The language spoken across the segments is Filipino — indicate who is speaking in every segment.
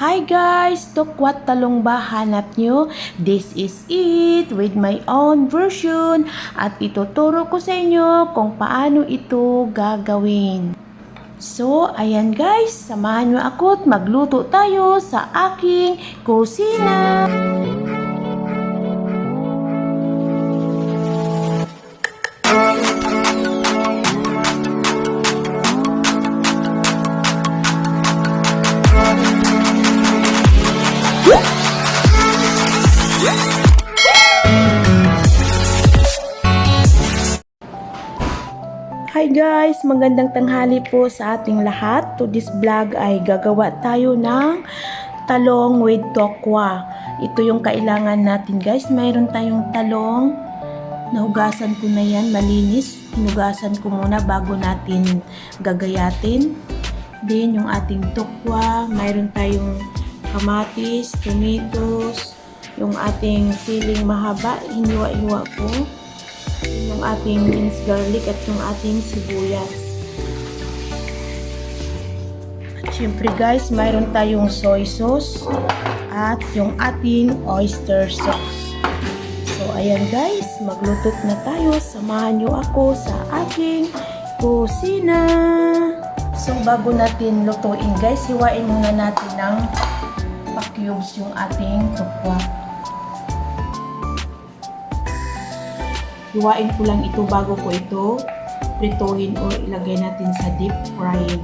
Speaker 1: Hi guys! Tukwat talong ba hanap nyo? This is it with my own version at ituturo ko sa inyo kung paano ito gagawin. So, ayan guys, samahan nyo ako at magluto tayo sa aking kusina. Hi guys! Magandang tanghali po sa ating lahat. To this vlog ay gagawa tayo ng talong with tokwa. Ito yung kailangan natin guys. Mayroon tayong talong. Nahugasan ko na yan, malinis. Hinugasan ko muna bago natin gagayatin. Then yung ating tokwa. Mayroon tayong kamatis, tomatoes, yung ating siling mahaba. Hiniwa-hiwa ko yung ating minced garlic at yung ating sibuyas. At syempre guys, mayroon tayong soy sauce at yung ating oyster sauce. So ayan guys, maglutot na tayo. Samahan nyo ako sa aking kusina. So bago natin lutuin guys, hiwain muna natin ng pa-cubes yung ating tukwa. Hiwain ko lang ito bago ko ito prituhin o ilagay natin sa deep frying.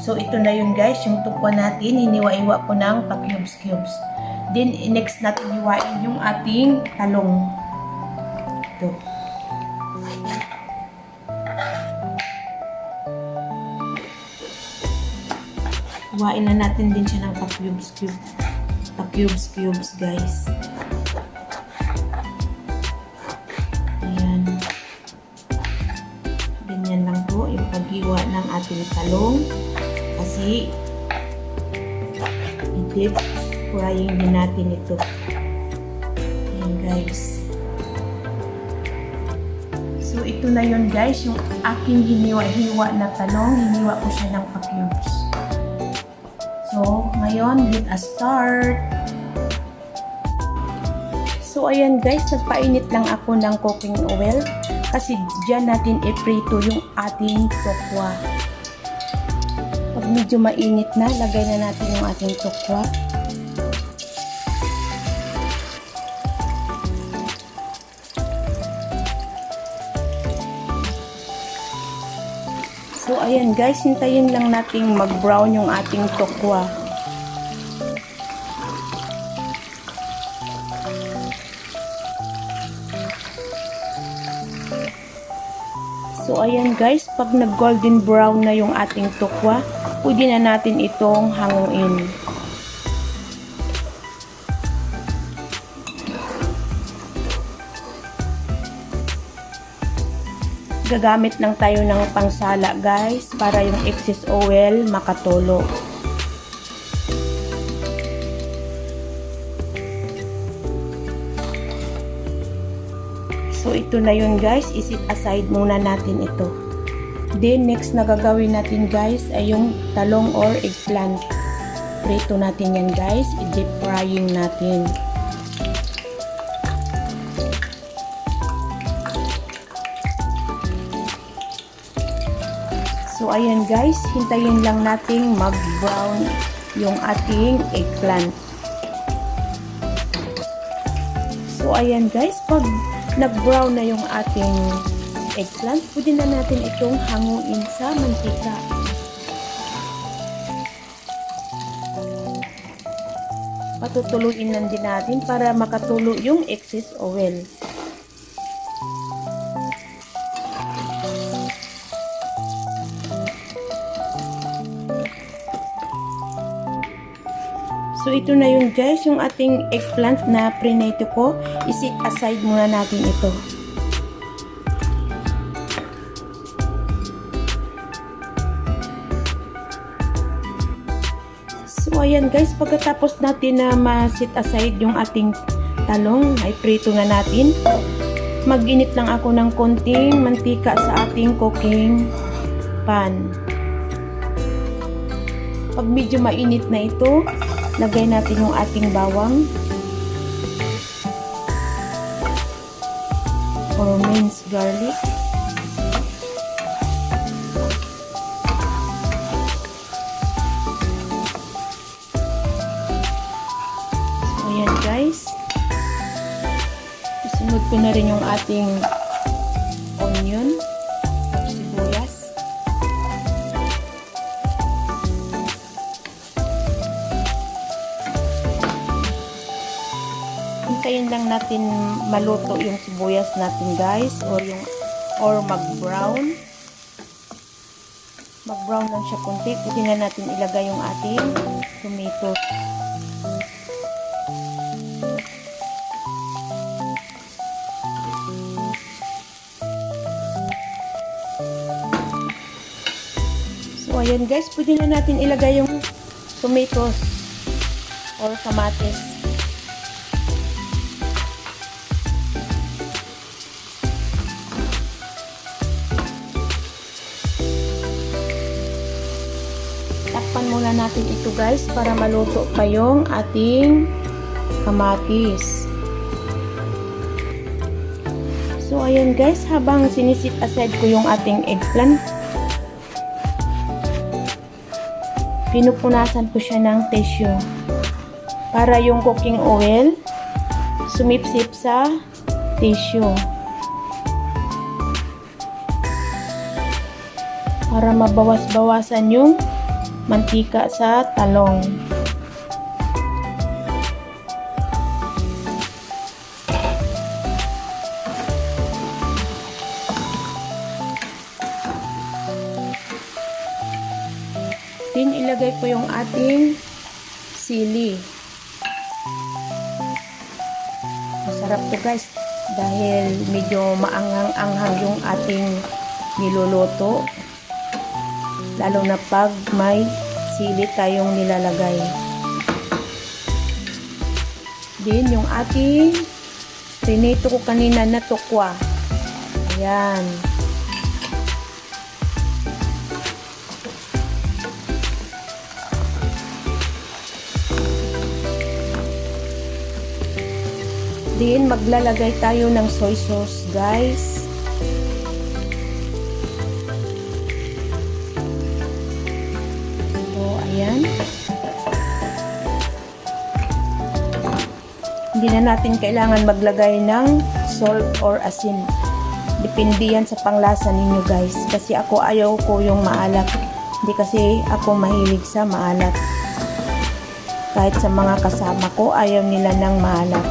Speaker 1: So ito na yun guys, yung tukwa natin, hiniwa-iwa ko ng pa-cubes-cubes. Then next natin hiwain yung ating talong. Ito. Kuhain na natin din siya ng pa-cubes cubes. Pa-cubes cubes, guys. Ayan. Ganyan lang po yung paghiwa ng ating talong. Kasi i-deep din natin ito. Ayan, guys. So, ito na yun guys, yung aking hiniwa-hiwa na talong. Hiniwa ko siya ng pa-cubes. Ngayon, let us start. So, ayan guys, nagpainit lang ako ng cooking oil kasi dyan natin iprito yung ating tokwa. Pag medyo mainit na, lagay na natin yung ating tokwa. So, ayan guys, hintayin lang nating mag-brown yung ating tokwa. So, ayan guys, pag nag-golden brown na yung ating tokwa, pwede na natin itong hanguin. gagamit lang tayo ng pangsala guys para yung excess oil makatulo. So ito na yun guys, isit aside muna natin ito. Then next na gagawin natin guys ay yung talong or eggplant. Prito natin yan guys, i-deep frying natin. So, ayan guys, hintayin lang nating mag-brown yung ating eggplant. So, ayan guys, pag nag-brown na yung ating eggplant, pwede na natin itong hanguin sa mantika. Patutuluin lang din natin para makatulo yung excess oil. So, ito na yun guys, yung ating eggplant na prenato ko. Isit aside muna natin ito. So, ayan guys, pagkatapos natin na ma-set aside yung ating talong. Ay prito na natin. Mag-init lang ako ng konting mantika sa ating cooking pan. Pag medyo mainit na ito, lagay natin yung ating bawang. Or minced garlic. So, ayan guys. Isunod ko na rin yung ating Hintayin lang natin maluto yung sibuyas natin guys or yung or mag-brown. Mag-brown lang siya kunti. Pwede na natin ilagay yung ating tomato. So, ayan guys, pwede na natin ilagay yung tomatoes or kamatis. Muna natin ito guys para maluto pa yung ating kamatis. So, ayan guys, habang sinisit aside ko yung ating eggplant, pinupunasan ko siya ng tissue para yung cooking oil sumipsip sa tissue para mabawas-bawasan yung mantika sa talong Then, ilagay ko yung ating sili. Masarap to guys. Dahil medyo maanghang-anghang yung ating niluluto. Lalo na pag may sili tayong nilalagay. Then, yung ating pinito ko kanina na tukwa. Ayan. Then, maglalagay tayo ng soy sauce, guys. Ayan. Hindi na natin kailangan maglagay ng salt or asin. Depende yan sa panglasa ninyo, guys. Kasi ako ayaw ko yung maalat. Hindi kasi ako mahilig sa maalat. Kahit sa mga kasama ko, ayaw nila ng maalat.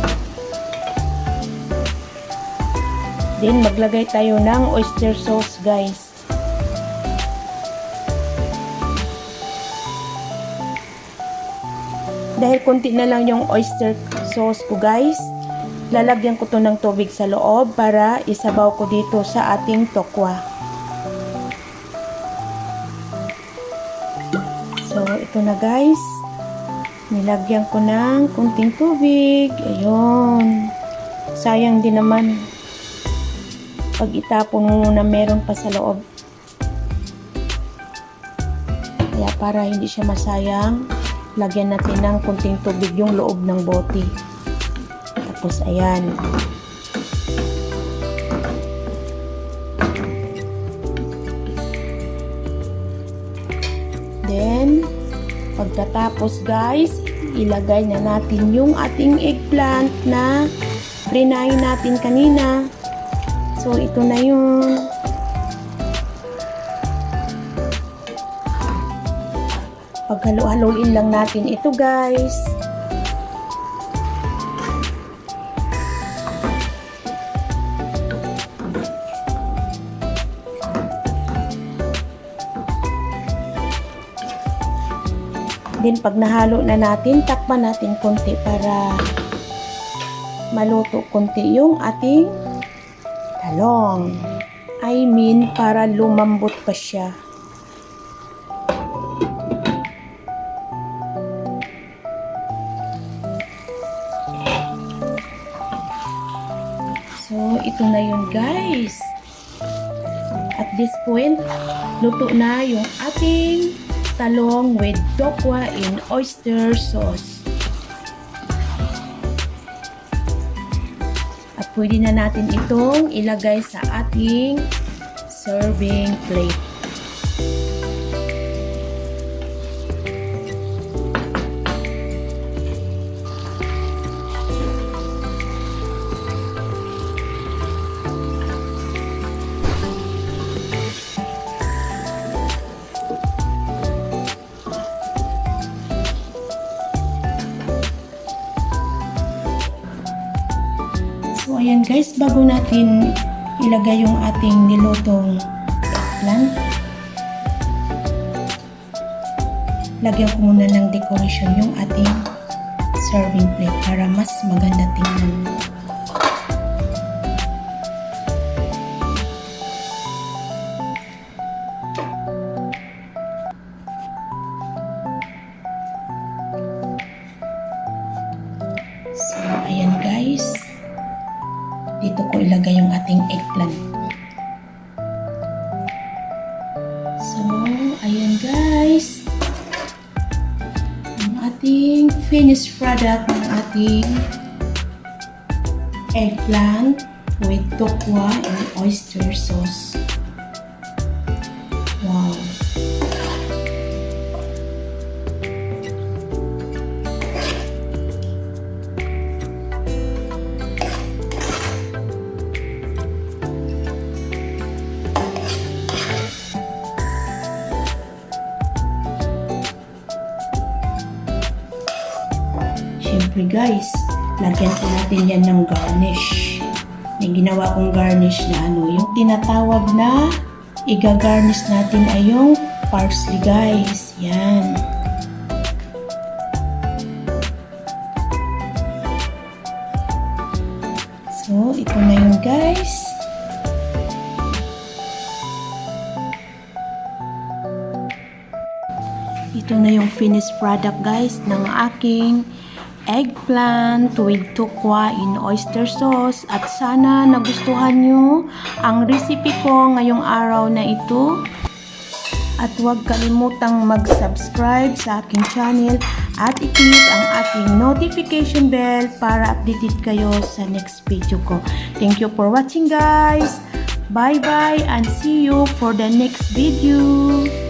Speaker 1: Then, maglagay tayo ng oyster sauce, guys. Dahil konti na lang yung oyster sauce ko, guys, lalagyan ko to ng tubig sa loob para isabaw ko dito sa ating tokwa. So, ito na, guys. Nilagyan ko ng kunting tubig. Ayun. Sayang din naman pag itapon mo na meron pa sa loob. Kaya para hindi siya masayang, lagyan natin ng kunting tubig yung loob ng bote. Tapos ayan. Then, pagkatapos guys, ilagay na natin yung ating eggplant na prinahin natin kanina. So, ito na yun. Paghalo-haloin lang natin ito, guys. Then, pag nahalo na natin, takpan natin konti para maluto konti yung ating talong. I mean, para lumambot pa siya. Guys. At this point, luto na yung ating talong with tokwa in oyster sauce. At pwede na natin itong ilagay sa ating serving plate. Guys, bago natin ilagay yung ating nilutong eggplant, lagyan ko muna ng decoration yung ating serving plate para mas maganda tingnan. Ating finished product ng ating eggplant with tokwa and oyster sauce. Siyempre guys, lagyan po natin yan ng garnish. May ginawa kong garnish na ano, yung tinatawag na iga-garnish natin ay yung parsley guys. Yan. So, ito na yun guys. Ito na yung finished product guys ng aking eggplant with tukwa in oyster sauce at sana nagustuhan nyo ang recipe ko ngayong araw na ito at huwag kalimutang mag-subscribe sa aking channel at i-click ang aking notification bell para updated kayo sa next video ko. Thank you for watching guys! Bye bye and see you for the next video!